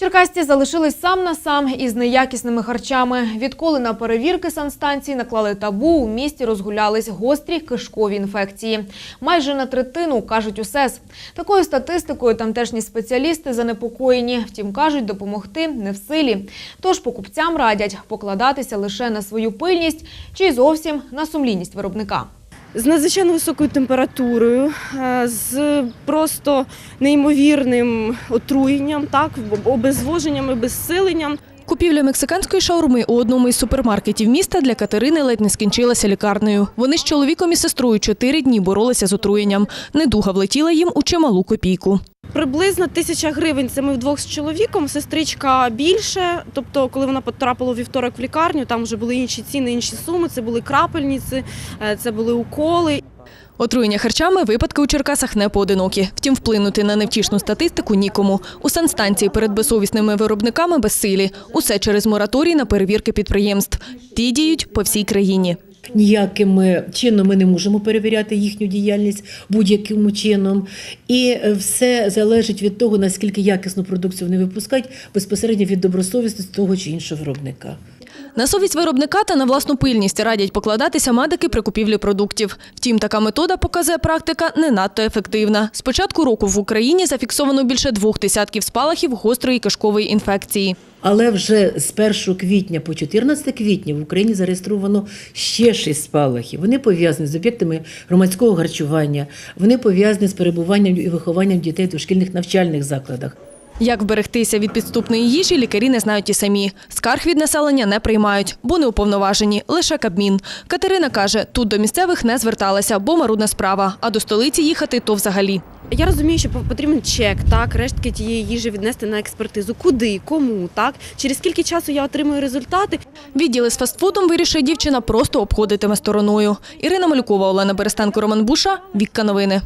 Черкасці залишились сам на сам із неякісними харчами. Відколи на перевірки санстанції наклали табу, у місті розгулялись гострі кишкові інфекції. Майже на третину, кажуть у СЕС. Такою статистикою тамтешні спеціалісти занепокоєні. Втім, кажуть, допомогти не в силі. Тож покупцям радять покладатися лише на свою пильність чи зовсім на сумлінність виробника. З надзвичайно високою температурою, е, з просто неймовірним отруєнням, так, обезвоженням і безсиленням. Купівля мексиканської шаурми у одному із супермаркетів міста для Катерини ледь не скінчилася лікарнею. Вони з чоловіком і сестрою чотири дні боролися з отруєнням. Недуга влетіла їм у чималу копійку. Приблизно тисяча гривень. Це ми вдвох з чоловіком, сестричка більше. Тобто, коли вона потрапила вівторок в лікарню, там вже були інші ціни, інші суми. Це були крапельниці, е, це були уколи. Отруєння харчами випадки у Черкасах не поодинокі. Втім, вплинути на невтішну статистику нікому. У санстанції перед безсовісними виробниками безсилі. Усе через мораторій на перевірки підприємств. Ті діють по всій країні. Ніяким чином ми не можемо перевіряти їхню діяльність будь-яким чином. І е, все залежить від того, наскільки якісну продукцію вони випускають, безпосередньо від добросовісності того чи іншого виробника. На совість виробника та на власну пильність радять покладатися медики при купівлі продуктів. Втім, така метода, показує практика, не надто ефективна. З початку року в Україні зафіксовано більше двох десятків спалахів гострої кишкової інфекції. Але вже з 1 квітня по 14 квітня в Україні зареєстровано ще шість спалахів. Вони пов'язані з об'єктами громадського харчування, вони пов'язані з перебуванням і вихованням дітей в дошкільних навчальних закладах. Як вберегтися від підступної їжі, лікарі не знають і самі. Скарг від населення не приймають, бо не уповноважені, лише Кабмін. Катерина каже, тут до місцевих не зверталася, бо марудна справа, а до столиці їхати то взагалі. Я розумію, що потрібен чек, так, рештки тієї їжі віднести на експертизу. Куди, кому, так, через скільки часу я отримую результати. Відділи з фастфудом вирішує дівчина просто обходитиме стороною. Ірина Малюкова, Олена Берестенко, Роман Буша, Вікка Новини.